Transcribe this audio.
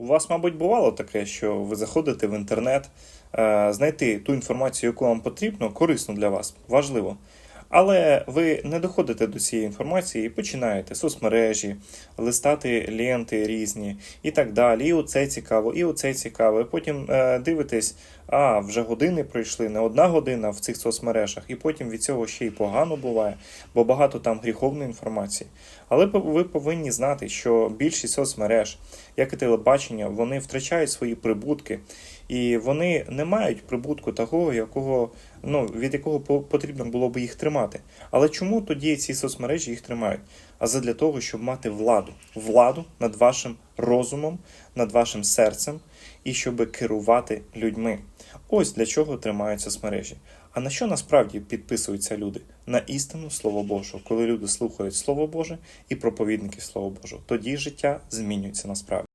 У вас, мабуть, бувало таке, що ви заходите в інтернет, е, знайти ту інформацію, яку вам потрібно, корисну для вас, важливо. Але ви не доходите до цієї інформації і починаєте соцмережі, листати ленти різні і так далі. І оце цікаво, і оце цікаво. І потім е, дивитесь, а вже години пройшли, не одна година в цих соцмережах, і потім від цього ще й погано буває, бо багато там гріховної інформації. Але ви повинні знати, що більшість соцмереж, як і телебачення, вони втрачають свої прибутки, і вони не мають прибутку такого, якого ну від якого по- потрібно було би їх тримати. Але чому тоді ці соцмережі їх тримають? А задля того, щоб мати владу, владу над вашим розумом, над вашим серцем, і щоб керувати людьми. Ось для чого тримаються соцмережі. А на що насправді підписуються люди? На істину Слово Божого, коли люди слухають Слово Боже і проповідники Слова Божого, тоді життя змінюється насправді.